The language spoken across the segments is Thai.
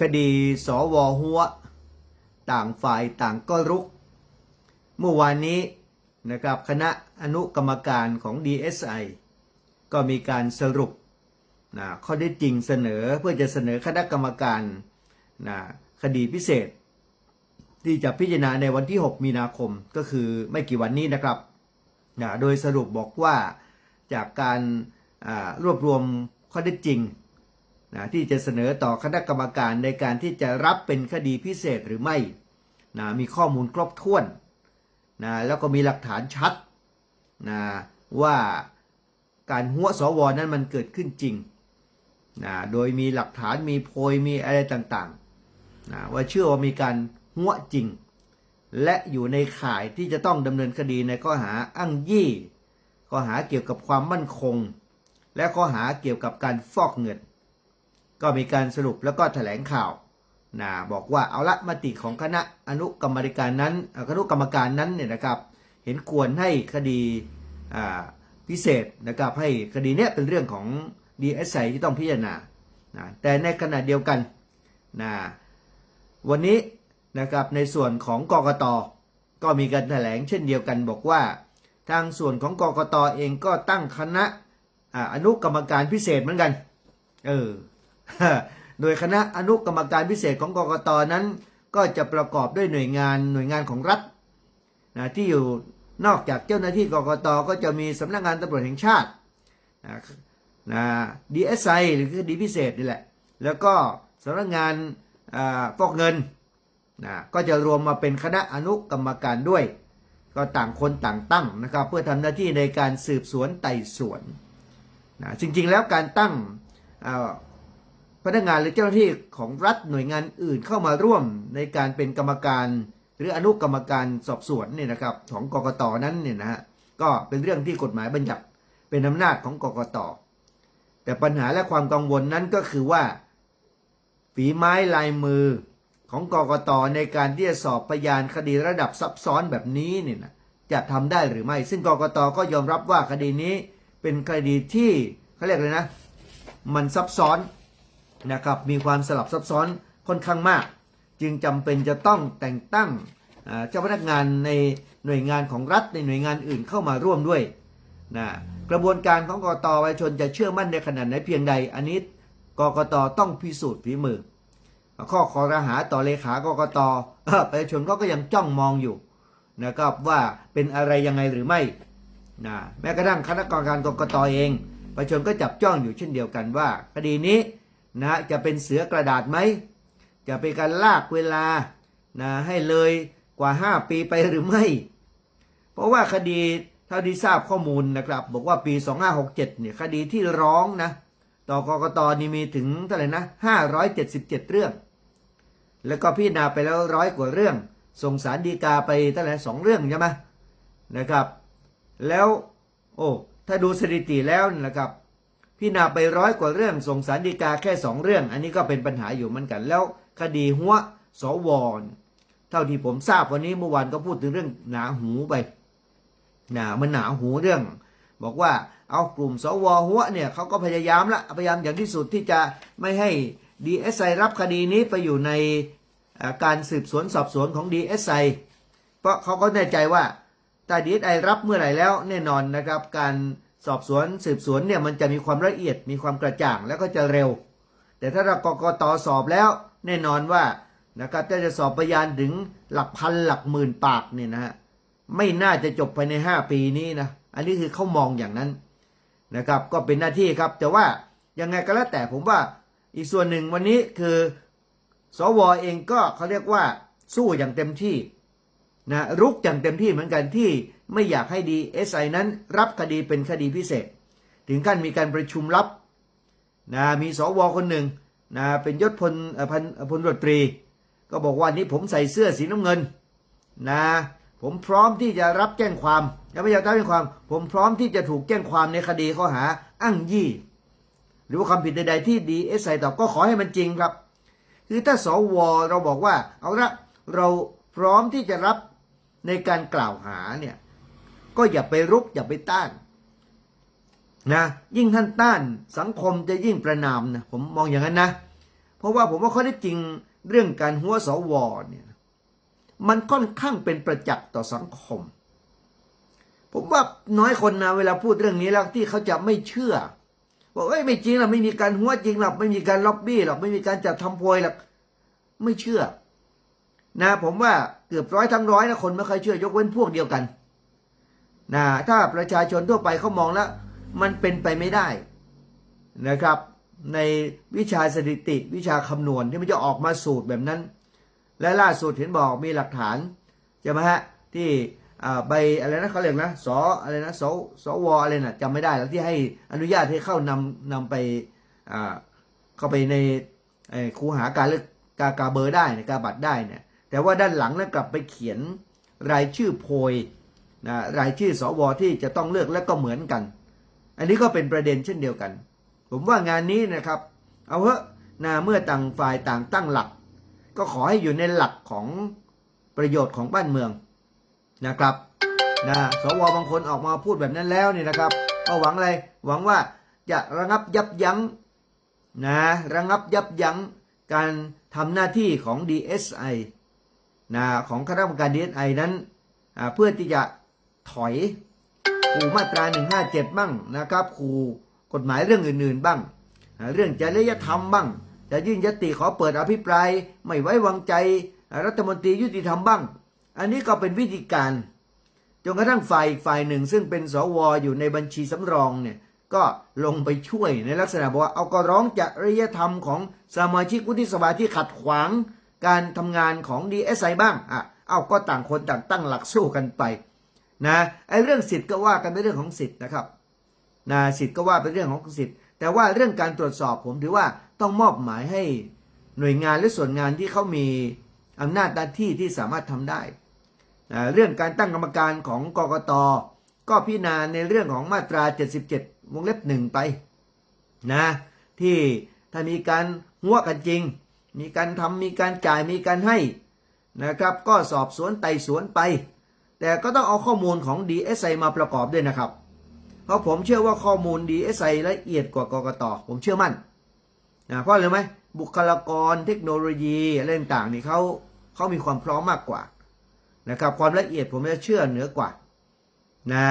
คดีสวหัว ต่างฝ่ายต่างก็รุก เมื่อวานนี้นะครับคณะอนุกรรมการของ DSI ก็มีการสรุปนะข้อได้จริงเสนอเพื่อจะเสนอคณะกรรมการนะคดีพิเศษ ที่จะพิจารณาในวันที่ 6 มีนาคมก็คือไม่กี่วันนี้นะครับนะโดยสรุปบอกว่าจากการรวบรวมข้อได้จริง นะที่จะเสนอต่อคณะกรรมการในการที่จะรับเป็นคดีพิเศษหรือไม่นะมีข้อมูลครบถ้วนนะแล้วก็มีหลักฐานชัดนะว่าการหัวสวนั้นมันเกิดขึ้นจริงนะโดยมีหลักฐานมีโพยมีอะไรต่างๆนะว่าเชื่อว่ามีการหัวจริง และอยู่ในข่ายที่จะต้องดำเนินคดีในข้อหาอ้างยี่ข้อหาเกี่ยวกับความมั่นคง และข้อหาเกี่ยวกับการฟอกเงิน ก็มีการสรุปแล้วก็แถลงข่าวนะบอกว่าเอาละมติของคณะอนุกรรมการนั้นอ่อคณะกรรมการนั้นเนี่ยนะครับ เห็นควรให้คดีพิเศษนะครับให้คดีเนี้ยเป็นเรื่องของ DSI ที่ต้องพิจารณานะแต่ในขณะเดียวกันนะวันนี้นะครับในส่วนของกกตก็มีการแถลงเช่นเดียวกันบอกว่า ทางส่วนของกกตเองก็ตั้งคณะออนุกรรมการพิเศษเหมือนกัน เออ โดยคณะอนุกรรมการพิเศษของกกตนั้น ก็จะประกอบด้วยหน่วยงานหน่วยงานของรัฐนะที่อยู่นอกจากเจ้าหน้าที่กกตก็จะมีสำนักงานตำรวจแห่งชาตินะนะ DSI หรือคดีพิเศษนี่แหละ แล้วก็สำนักงานอาฟอกเงินนะก็จะรวมมาเป็นคณะอนุกรรมการด้วย ก็ต่างคนต่างตั้งนะครับเพื่อทำหน้าที่ในการสืบสวนไต่สวนนะจริงๆแล้วการตั้งอ่า พนักงานหรือเจ้าหน้าที่ของรัฐหน่วยงานอื่นเข้ามาร่วมในการเป็นกรรมการหรืออนุกรรมการสอบสวนเนี่ยนะครับของกกตนั้นเนี่ยนะฮะก็เป็นเรื่องที่กฎหมายบัญญัติเป็นอำนาจของกกตแต่ปัญหาและความกังวลนั้นก็คือว่า ฝีไม้ลายมือของกกตในการที่จะสอบพยานคดีระดับซับซ้อนแบบนี้เนี่ยนะจะทำได้หรือไม่ ซึ่งกกตก็ยอมรับว่าคดีนี้เป็นคดีที่เขาเรียกเลยนะ มันซับซ้อน นะครับมีความสลับซับซ้อนค่อนข้างมาก จึงจำเป็นจะต้องแต่งตั้งเจ้าพนักงานในหน่วยงานของรัฐในหน่วยงานอื่นเข้ามาร่วมด้วยนะกระบวนการของกกตประชาชนจะเชื่อมั่นในขนาดไหนเพียงใด อันนี้กกตต้องพิสูจน์ฝีมือ ข้อคอรหาต่อเลขากกตประชาชนก็ก็ยังจ้องมองอยู่นะครับว่าเป็นอะไรยังไงหรือไม่นะแม้กระทั่งคณะกรรมการกรกตเอง ประชาชนก็จับจ้องอยู่เช่นเดียวกันว่าคดีนี้ นะจะเป็นเสือกระดาษไหม จะเป็นการลากเวลานะให้เลยกว่า 5 ปีไปหรือไม่ เพราะว่าคดีเท่าที่ทราบข้อมูลนะครับ บอกว่าปี 2567เนี่ยคดีที่ร้องนะต่อกกตนี่มีถึงเท่าไหร่นะ 577 เรื่อง แล้วก็พิจารณาไปแล้วร้อยกว่าเรื่อง ส่งสารดีกาไปเท่าไหร่สองเรื่องใช่ไหมนะครับ แล้วโอ้ถ้าดูสถิติแล้วนะครับ พิจารณาไปร้อยกว่าเรื่องส่งสารดีกาแค่สองเรื่อง อันนี้ก็เป็นปัญหาอยู่เหมือนกันแล้ว คดีหัวสวรเท่าที่ผมทราบวันนี้เมื่อวานก็พูดถึงเรื่องหนาหูไปหนามันหนาหูเรื่อง บอกว่าเอากลุ่มสวหัวเนี่ยเขาก็พยายามละพยายามอย่างที่สุดที่จะไม่ให้ DSI รับคดีนี้ไปอยู่ในการสืบสวนสอบสวนของ DSI เพราะเขาก็แน่ใจว่าถ้า DSI รับเมื่อไหร่แล้วแน่นอนนะครับการ สอบสวนสืบสวนเนี่ยมันจะมีความละเอียดมีความกระจ่างแล้วก็จะเร็ว แต่ถ้าเรากกตสอบแล้วแน่นอนว่านะครับถ้าจะสอบพยานถึงหลักพันหลักหมื่นปากเนี่ยนะฮะไม่น่าจะจบภายใน 5 ปีนี้นะอันนี้คือเขามองอย่างนั้นนะครับก็เป็นหน้าที่ครับ แต่ว่ายังไงก็แล้วแต่ผมว่าอีกส่วนหนึ่งวันนี้คือสวเองก็เขาเรียกว่าสู้อย่างเต็มที่นะรุกอย่างเต็มที่เหมือนกันที่ ไม่อยากให้ดีเอสไอนั้นรับคดีเป็นคดีพิเศษ ถึงขั้นมีการประชุมลับนะมีสวคนหนึ่งนะเป็นยศพลพันพลตรวจตรี ก็บอกว่านี่ผมใส่เสื้อสีน้ำเงินนะผมพร้อมที่จะรับแจ้งความและไม่อยากรับแจ้งความ ผมพร้อมที่จะถูกแจ้งความในคดีข้อหาอ้างยี่ หรือว่าความผิดใด ๆ ที่ดีเอสไอตอบก็ขอให้มันจริงครับ คือถ้าสวเราบอกว่าเอาละเราพร้อมที่จะรับในการกล่าวหาเนี่ย ก็อย่าไปรุกอย่าไปต้านนะยิ่งท่านต้านสังคมจะยิ่งประนามนะผมมองอย่างนั้นนะ เพราะว่าผมว่าข้อได้จริงเรื่องการหัวสวเนี่ยมันค่อนข้างเป็นประจักษ์ต่อสังคม ผมว่าน้อยคนนะเวลาพูดเรื่องนี้แล้วที่เขาจะไม่เชื่อบอกเอ้ยไม่จริงหรอกไม่มีการหัวจริงหรอกไม่มีการล็อบบี้หรอกไม่มีการจัดทำโพยหรอกไม่เชื่อ นะ ผมว่าเกือบร้อยทั้งร้อยนะคนไม่เคยเชื่อยกเว้นพวกเดียวกัน นะถ้าประชาชนทั่วไปเขามองแล้ว มันเป็นไปไม่ได้นะครับ ในวิชาสถิติวิชาคำนวณที่มันจะออกมาสูตรแบบนั้น และล่าสุดเห็นบอกมีหลักฐานใช่ไหมฮะที่ใบอะไรนะเขาเรียกนะสออะไรนะสสวอะไรนะจำไม่ได้แล้วที่ให้อนุญาตให้เข้านำนำไปเข้าไปในคูหาการเลือกกากาเบอร์ได้นะกาบัตรได้เนี่ยแต่ว่าด้านหลังนั้นกลับไปเขียนรายชื่อโพย นะรายชื่อสวที่จะต้องเลือกและก็เหมือนกัน อันนี้ก็เป็นประเด็นเช่นเดียวกัน ผมว่างานนี้นะครับ เอาเถอะนะเมื่อต่างฝ่ายต่างตั้งหลัก ก็ขอให้อยู่ในหลักของประโยชน์ของบ้านเมืองนะครับนะสวบางคนออกมาพูดแบบนั้นแล้วเนี่ยนะครับ ก็หวังอะไรหวังว่าจะระงับยับยั้งนะระงับยับยั้งการทำหน้าที่ของ DSI นะของคณะกรรมการ DSI นั้นเพื่อที่จะ ถอยขู่มาตรา 157 บ้างนะครับขู่กฎหมายเรื่องอื่นๆบ้าง เรื่องจริยธรรมบ้าง จะยื่นยติขอเปิดอภิปรายไม่ไว้วางใจรัฐมนตรียุติธรรมบ้าง อันนี้ก็เป็นวิธีการจนกระทั่งฝ่ายอีกฝ่ายหนึ่ง ซึ่งเป็นสวอยู่ในบัญชีสำรองเนี่ยก็ลงไปช่วยในลักษณะบอกว่าเอาก็ร้องจริยธรรมของสมาชิกวุฒิสภาที่ขัดขวางการทำงานของ DSI บ้างอะเอาก็ต่างคนต่างตั้งหลักสู้กันไป นะไอ้เรื่องสิทธิ์ก็ว่ากันเป็นเรื่องของสิทธิ์นะครับนะสิทธิ์ก็ว่าเป็นเรื่องของสิทธิ์ แต่ว่าเรื่องการตรวจสอบผมถือว่าต้องมอบหมายให้หน่วยงานและส่วนงานที่เขามีอำนาจหน้าที่ที่สามารถทำได้อ่าเรื่องการตั้งกรรมการของกกตก็พิจารณาในเรื่องของมาตรา 77 วงเล็บหนึ่งไปนะที่ถ้ามีการหัวกันจริง มีการทำมีการจ่ายมีการให้นะครับ ก็สอบสวนไต่สวนไป แต่ก็ต้องเอาข้อมูลของ DSI มาประกอบด้วยนะครับ เพราะผมเชื่อว่าข้อมูล DSI ละเอียดกว่ากกตผมเชื่อมั่นนะเพราะอะไรไหมบุคลากรเทคโนโลยีอะไรต่างๆนี่เขาเขามีความพร้อมมากกว่านะครับความละเอียดผมจะเชื่อเหนือกว่านะ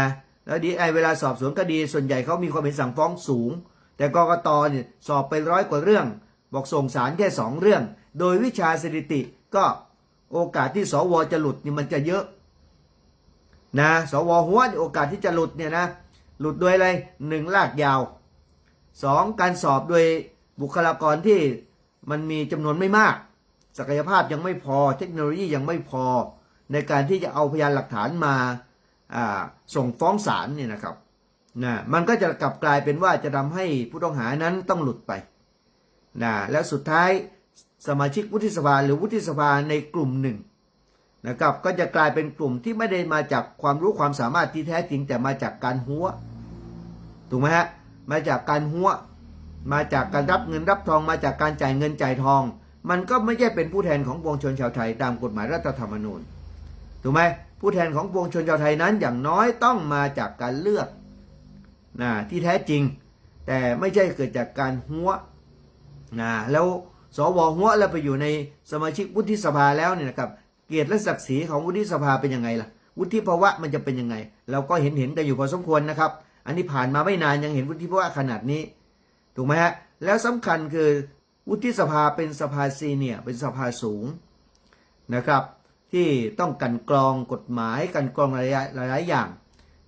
แล้วดีไอเวลาสอบสวนคดีส่วนใหญ่เขามีความเห็นสั่งฟ้องสูง แต่กกตเนี่ยสอบไปร้อยกว่าเรื่อง บอกส่งสารแค่สองเรื่อง โดยวิชาสถิติก็โอกาสที่สวจะหลุดนี่มันจะเยอะ นะสวหัวโอกาสที่จะหลุดเนี่ยนะหลุดโดยอะไรหนึ่งลากยาวสองการสอบโดยบุคลากรที่มันมีจำนวนไม่มาก ศักยภาพยังไม่พอ เทคโนโลยียังไม่พอ ในการที่จะเอาพยานหลักฐานมาส่งฟ้องศาลเนี่ยนะครับนะมันก็จะกลับกลายเป็นว่าจะทำให้ผู้ต้องหานั้นต้องหลุดไปนะแล้วสุดท้ายสมาชิกวุฒิสภาหรือวุฒิสภาในกลุ่มหนึ่ง นะครับก็จะกลายเป็นกลุ่มที่ไม่ได้มาจากความรู้ความสามารถที่แท้จริง แต่มาจากการหัวถูกไหมฮะมาจากการหัวมาจากการรับเงินรับทองมาจากการจ่ายเงินจ่ายทอง มันก็ไม่ใช่เป็นผู้แทนของปวงชนชาวไทยตามกฎหมายรัฐธรรมนูญถูกไหมผู้แทนของปวงชนชาวไทยนั้นอย่างน้อยต้องมาจากการเลือกนะที่แท้จริง แต่ไม่ใช่เกิดจากการหัวนะแล้วสวหัวแล้วไปอยู่ในสมาชิกวุฒิสภาแล้วเนี่ยนะครับ กียรติและศักดิ์ศรีของวุฒิสภาเป็นยังไงล่ะ วุฒิภาวะมันจะเป็นยังไง เราก็เห็นเห็นกันอยู่พอสมควรนะครับ อันนี้ผ่านมาไม่นานยังเห็นวุฒิภาวะขนาดนี้ ถูกไหมฮะ แล้วสำคัญคือวุฒิสภาเป็นสภาซีเนียเป็นสภาสูงนะครับ ที่ต้องกันกรองกฎหมายกันกรองหลายหลายๆอย่าง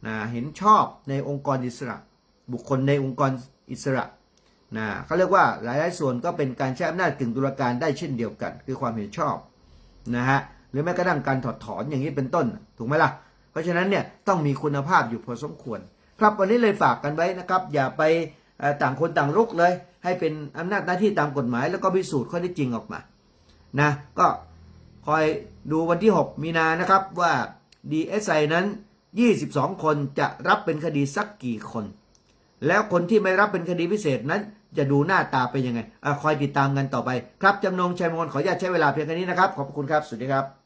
นะเห็นชอบในองค์กรอิสระ บุคคลในองค์กรอิสระนะเขาเรียกว่าหลายๆส่วนก็เป็นการใช้อำนาจกึ่งตุลาการได้เช่นเดียวกัน คือความเห็นชอบนะฮะ รือแม้กระทั่งการถอดถอนอย่างนี้เป็นต้น ถูกไหมล่ะ เพราะฉะนั้นเนี่ยต้องมีคุณภาพอยู่พอสมควร ครับวันนี้เลยฝากกันไว้นะครับ อย่าไปต่างคนต่างรุกเลย ให้เป็นอำนาจหน้าที่ตามกฎหมาย แล้วก็พิสูจน์ข้อเท็จจริงออกมานะก็คอยดูวันที่ 6 มีนานะครับว่า DSI นั้น 22 คนจะรับเป็นคดีสักกี่คน แล้วคนที่ไม่รับเป็นคดีพิเศษนั้นจะดูหน้าตาเป็นยังไงอคอยติดตามกันต่อไป ครับจำนงชัยมงคลขออนุญาตใช้เวลาเพียงแค่นี้นะครับ ขอบคุณครับ สวัสดีครับ